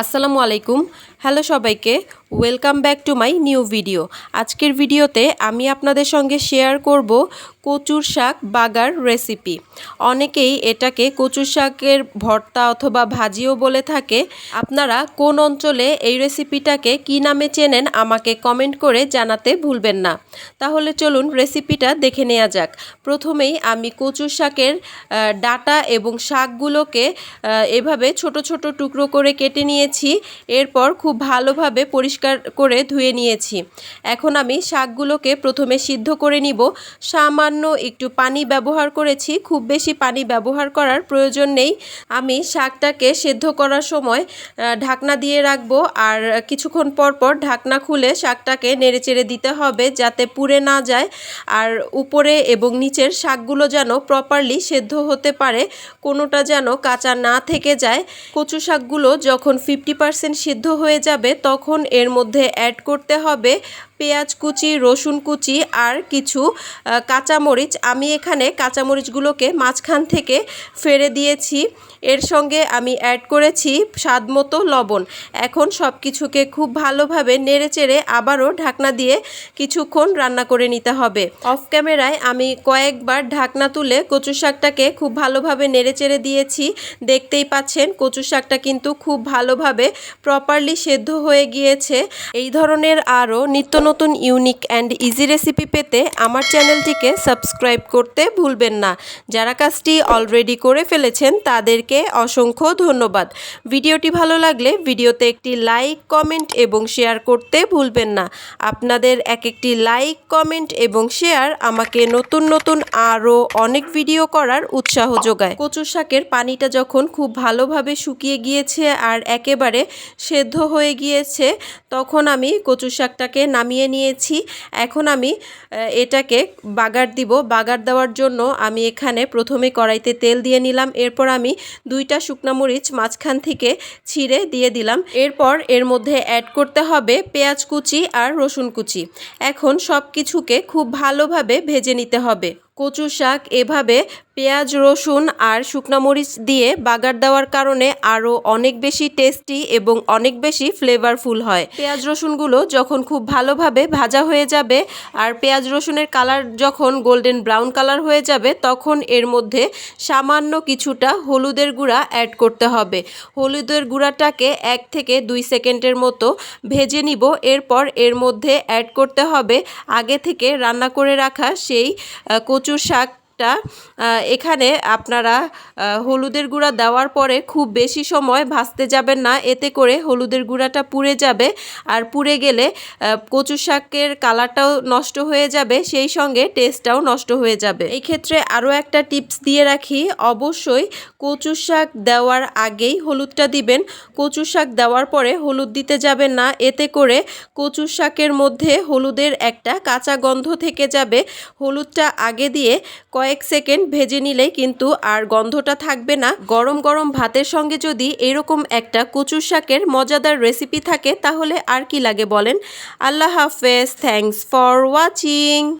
আসসালামু আলাইকুম। হ্যালো সবাইকে। Welcome back to my new video আজকের ভিডিওতে আমি আপনাদের সঙ্গে শেয়ার করব কচুর শাক বাগার রেসিপি অনেকেই এটাকে কচুর শাকের ভর্তা অথবা ভাজিও বলে থাকে। আপনারা কোন অঞ্চলে এই রেসিপিটাকে কি নামে চেনেন আমাকে কমেন্ট করে জানাতে ভুলবেন না। তাহলে চলুন রেসিপিটা দেখে নেওয়া যাক। প্রথমেই আমি কচুর শাকের ডাটা এবং শাকগুলোকে এভাবে ছোট ছোট টুকরো করে কেটে নিয়েছি। এরপর খুব ভালোভাবে পরিষ্কার করে ধুয়ে নিয়েছি। এখন আমি শাকগুলোকে প্রথমে সিদ্ধ করে নিব। সামান্য একটু পানি ব্যবহার করেছি। খুব বেশি পানি ব্যবহার করার প্রয়োজন নেই। আমি শাকটাকে সেদ্ধ করার সময় ঢাকনা দিয়ে রাখব আর কিছুক্ষণ পর পর ঢাকনা খুলে শাকটাকে নেড়েচেড়ে দিতে হবে যাতে পুড়ে না যায় আর উপরে এবং নিচের শাকগুলো যেন প্রপারলি সেদ্ধ হতে পারে, কোনোটা যেন কাঁচা না থেকে যায়। কচু শাকগুলো যখন ফিফটি পার্সেন্ট সিদ্ধ হয়ে যাবে, তখন এর মধ্যে অ্যাড করতে হবে। পেঁয়াজ কুচি, রসুন কুচি আর কিছু কাঁচামরিচ। আমি এখানে কাঁচামরিচগুলোকে মাঝখান থেকে ফেলে দিয়েছি। এর সঙ্গে আমি অ্যাড করেছি স্বাদ মতো লবণ। এখন সব কিছুকে খুব ভালোভাবে নেড়েচেড়ে আবারও ঢাকনা দিয়ে কিছুক্ষণ রান্না করে নিতে হবে। অফ ক্যামেরায় আমি কয়েকবার ঢাকনা তুলে কচু শাকটাকে খুব ভালোভাবে নেড়েচেড়ে দিয়েছি। দেখতেই পাচ্ছেন কচু শাকটা কিন্তু খুব ভালোভাবে প্রপারলি সেদ্ধ হয়ে গিয়েছে। এই ধরনের আরও নিত্য নতুন ইউনিক অ্যান্ড ইজি রেসিপি পেতে আমার চ্যানেলটিকে সাবস্ক্রাইব করতে ভুলবেন না। যারা কাজটি অলরেডি করে ফেলেছেন, তাদেরকে অসংখ্য ধন্যবাদ। ভিডিওটি ভালো লাগলে ভিডিওতে একটি লাইক কমেন্ট এবং শেয়ার করতে ভুলবেন না। আপনাদের এক একটি লাইক কমেন্ট এবং শেয়ার আমাকে নতুন নতুন আরও অনেক ভিডিও করার উৎসাহ যোগায়। কচু শাকের পানিটা যখন খুব ভালোভাবে শুকিয়ে গিয়েছে আর একেবারে সেদ্ধ হয়ে গিয়েছে, তখন আমি কচু শাকটাকে নামিয়ে নিয়েছি। এখন আমি এটাকে বাগার দিব। বাগার দেওয়ার জন্য আমি এখানে প্রথমে কড়াইতে তেল দিয়ে নিলাম। এরপর আমি দুইটা শুকনা মরিচ মাঝখান থেকে ছিঁড়ে দিয়ে দিলাম। এরপর এর মধ্যে অ্যাড করতে হবে পেঁয়াজ কুচি আর রসুন কুচি। এখন সব কিছুকে খুব ভালোভাবে ভেজে নিতে হবে। কচু শাক, এভাবে পেঁয়াজ, রসুন আর শুকনো মরিচ দিয়ে বাগার দেওয়ার কারণে আরও অনেক বেশি টেস্টি এবং অনেক বেশি ফ্লেভারফুল হয়। পেঁয়াজ, রসুনগুলো যখন খুব ভালোভাবে ভাজা হয়ে যাবে আর পেঁয়াজ, রসুনের কালার যখন গোল্ডেন ব্রাউন কালার হয়ে যাবে, তখন এর মধ্যে সামান্য কিছুটা হলুদের গুঁড়া অ্যাড করতে হবে। হলুদের গুঁড়াটাকে এক থেকে দুই সেকেন্ডের মতো ভেজে নিব। এরপর এর মধ্যে অ্যাড করতে হবে আগে থেকে রান্না করে রাখা সেই কচুর শাকটা আহ, এখানে আপনারা হলুদের গুঁড়া দেওয়ার পরে খুব বেশি সময় ভাজতে যাবেন না। এতে করে হলুদের গুঁড়াটা পুড়ে যাবে আর পুড়ে গেলে কচু শাকের কালারটাও নষ্ট হয়ে যাবে সেই সঙ্গে টেস্টটাও নষ্ট হয়ে যাবে। এই ক্ষেত্রে আরও একটা টিপস দিয়ে রাখি অবশ্যই কচু শাক দেওয়ার আগেই হলুদটা দিবেন। কচু শাক দেওয়ার পরে হলুদ দিতে যাবেন না এতে করে কচু শাকের মধ্যে হলুদের একটা কাঁচা গন্ধ থেকে যাবে। হলুদটা আগে দিয়ে কয়েক সেকেন্ড ভেজে নিলেই কিন্তু আর গন্ধটা থাকবে না। গরম গরম ভাতের সঙ্গে যদি এরকম একটা কচু শাকের মজাদার রেসিপি থাকে, তাহলে আর কি লাগে বলেন? আল্লাহ হাফেজ। Thanks for watching